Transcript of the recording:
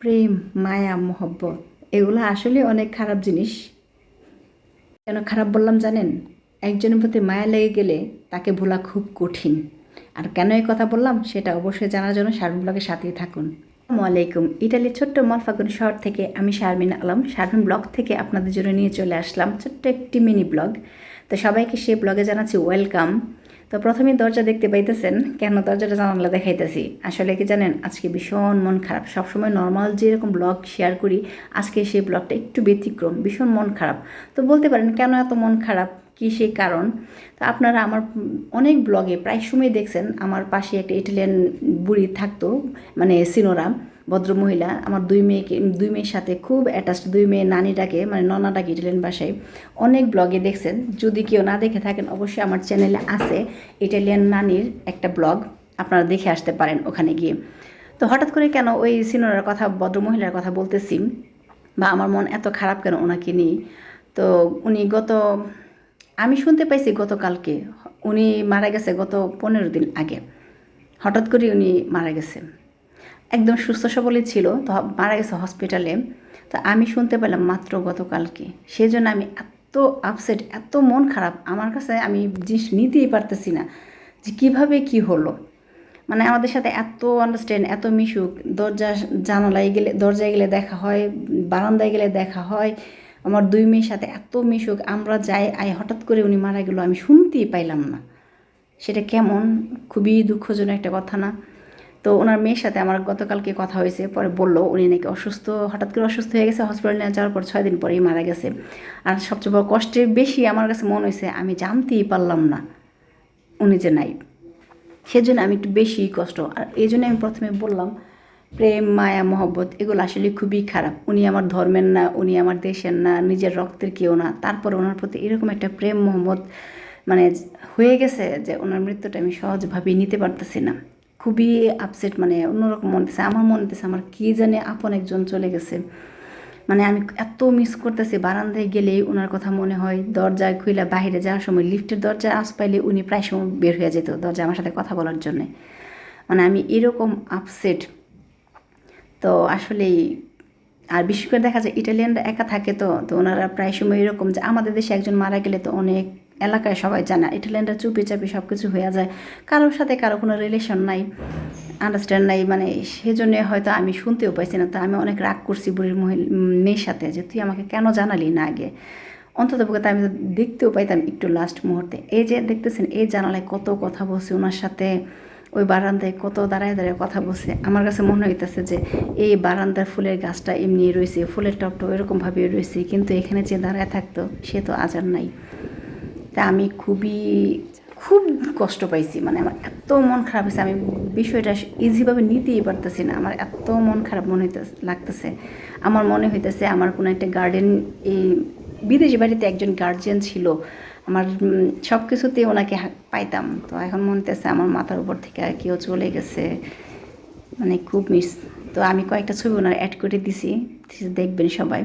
প্রেম, মায়া, মোহব্বত, এগুলো আসলে অনেক খারাপ জিনিস। কেন খারাপ বললাম জানেন? একজনের প্রতি মায়া লেগে গেলে তাকে ভোলা খুব কঠিন। আর কেন এই কথা বললাম সেটা অবশ্যই জানার জন্য শারমিন ব্লগের সাথেই থাকুন। আসসালামু আলাইকুম। ইটালির ছোট্ট মলফাগুন শহর থেকে আমি শারমিন আলম। শারমিন ব্লগ থেকে আপনাদের জন্য নিয়ে চলে আসলাম ছোট্ট একটি মিনি ব্লগ। তো সবাইকে সেই ব্লগে জানাচ্ছি ওয়েলকাম। তো প্রথমে দরজা দেখতে পাইতেছেন, কেন দরজাটা জানালা দেখাইতেছি? আসলে কি জানেন, আজকে ভীষণ মন খারাপ। সবসময় নর্মাল যেরকম ব্লগ শেয়ার করি, আজকে সেই ব্লগটা একটু ব্যতিক্রম, ভীষণ মন খারাপ। তো বলতে পারেন, কেন এত মন খারাপ? কী সেই কারণ? তো আপনারা আমার অনেক ব্লগে প্রায় সময় দেখছেন, আমার পাশে একটা ইটালিয়ান বুড়ি থাকতো মানে সিনোরা। ভদ্রমহিলা, আমার দুই মেয়েকে, দুই মেয়ের সাথে খুব অ্যাটাচড দুই মেয়ে নানিটাকে মানে ননাটাকে ইটালিয়ান ভাষায় অনেক ব্লগে দেখছেন। যদি কেউ না দেখে থাকেন, অবশ্যই আমার চ্যানেলে আছে ইটালিয়ান নানির একটা ব্লগ আপনারা দেখে আসতে পারেন ওখানে গিয়ে। তো হঠাৎ করে কেন ওই সিনোরার কথা, ভদ্রমহিলার কথা বলতেছি বা আমার মন এত খারাপ কেন ওনাকে নিয়ে? তো উনি গত, আমি শুনতে পাইছি গতকালকে, উনি মারা গেছে গত পনেরো দিন আগে। হঠাৎ করে উনি মারা গেছে। একদম সুস্থ সবলই ছিল, তো মারা গেছে হসপিটালে তো আমি শুনতে পেলাম মাত্র গতকালকে। সেই জন্য আমি এত আপসেট এত মন খারাপ। আমার কাছে আমি জিনিস নিতেই পারতেছি না যে কীভাবে কি হলো। মানে আমাদের সাথে এত আন্ডারস্ট্যান্ড এত মিশুক। দরজা, জানালায় গেলে, দরজায় গেলে দেখা হয়, বারান্দায় গেলে দেখা হয়। আমার দুই মেয়ের সাথে এত মিশুক। আমরা যাই আই হঠাৎ করে উনি মারা গেল। আমি শুনতেই পাইলাম না। সেটা কেমন? খুবই দুঃখজনক একটা কথা না? তো ওনার মেয়ের সাথে আমার গতকালকে কথা হয়েছে, পরে বলল উনি নাকি অসুস্থ, হঠাৎ করে অসুস্থ হয়ে গেছে হসপিটালে নিয়ে যাওয়ার পর ছয় দিন পরেই মারা গেছে। আর সবচেয়ে বড় কষ্টের বেশি আমার কাছে মনে হয়েছে, আমি জানতেই পারলাম না উনি যে নাই। সেজন্য আমি একটু বেশি কষ্ট। আর এই জন্য আমি প্রথমে বললাম, প্রেম, মায়া, মহব্বত, এগুলো আসলে খুবই খারাপ। উনি আমার ধর্মের না, উনি আমার দেশের না, নিজের রক্তের কেউ না। তারপর ওনার প্রতি এরকম একটা প্রেম, মহব্বত মানে হয়ে গেছে যে ওনার মৃত্যুটা আমি সহজভাবে নিতে পারতেছি না। খুবই আপসেট মানে অন্যরকম মনে হচ্ছে আমার মনে হচ্ছে আমার কী জানে আপন একজন চলে গেছে। মানে আমি এত মিস করতেছি, বারান্দায় গেলেই ওনার কথা মনে হয় দরজায় খুইলা বাইরে যাওয়ার সময় লিফটের দরজায় আস পাইলে উনি প্রায় সময় বের হয়ে যেত দরজা আমার সাথে কথা বলার জন্যে। মানে আমি এরকম আপসেট তো আসলেই আর বিশেষ করে দেখা যায় ইটালিয়ানরা একা থাকে তো তো ওনারা প্রায় সময় এরকম যে আমাদের দেশে একজন মারা গেলে তো অনেক এলাকায় সবাই জানে ইটালিয়ানরা চুপি চাপি সব কিছু হয়ে যায়। কারোর সাথে কারও কোনো রিলেশন নাই আন্ডারস্ট্যান্ড নাই মানে সেজন্য হয়তো আমি শুনতেও পাইছি না। তো আমি অনেক রাগ করছি বুড়ির মহিলা, মেয়ের সাথে যে তুই আমাকে কেন জানালি না আগে? অন্তত পক্ষে আমি তো দেখতেও পাইতাম একটু লাস্ট মুহূর্তে। এই যে দেখতেছেন, এই জানালায় কত কথা বলছে, ওনার সাথে ওই বারান্দায় কত দাঁড়ায় দাঁড়ায় কথা বলছে। আমার কাছে মনে হইতেছে যে এই বারান্দার ফুলের গাছটা এমনি রয়েছে, ফুলের টপটা ওইরকমভাবে রয়েছে, কিন্তু এখানে যে দাঁড়ায় থাকতো, সে তো আজ আর নাই। তা আমি খুবই, খুব কষ্ট পাইছি মানে আমার এত মন খারাপ হয়েছে, আমি বিষয়টা ইজিভাবে নিতেই পারতেছি না, আমার এত মন খারাপ মনে হইতে, লাগতেছে। আমার মনে হইতেছে আমার কোনো একটা গার্ডেন এই বিদেশি বাড়িতে একজন গার্জিয়ান ছিল, আমার সব কিছুতেই ওনাকে পাইতাম। তো এখন মনে হইতেছে আমার মাথার উপর থেকে কেউ চলে গেছে মানে খুব মিস তো আমি কয়েকটা ছবি ওনার অ্যাড করে দিছি, দেখবেন সবাই।